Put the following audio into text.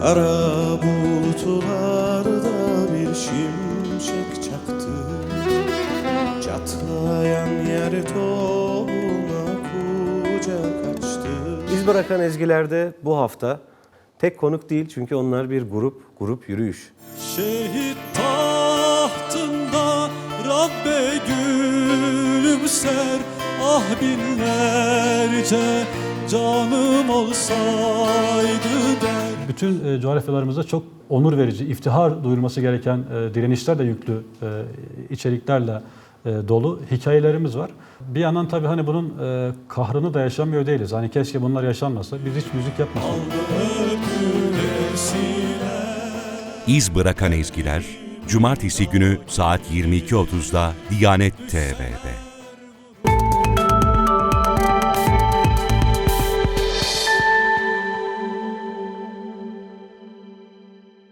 Kara bulutlarda bir şimşek çaktı Çatlayan yer tohuma kucak açtı İz bırakan ezgilerde bu hafta tek konuk değil çünkü onlar bir grup, grup yürüyüş. Şehit tahtında Rabbe gülümser Ah binlerce canım olsaydı der Bütün e, coğrafyalarımızda çok onur verici, iftihar duyulması gereken e, direnişler de yüklü e, içeriklerle e, dolu hikayelerimiz var. Bir yandan tabii hani bunun e, kahrını da yaşamıyor değiliz. Hani keşke bunlar yaşanmasa, biz hiç müzik yapmasak. İz bırakan ezgiler Cumartesi günü saat 22.30'da Diyanet TV'de.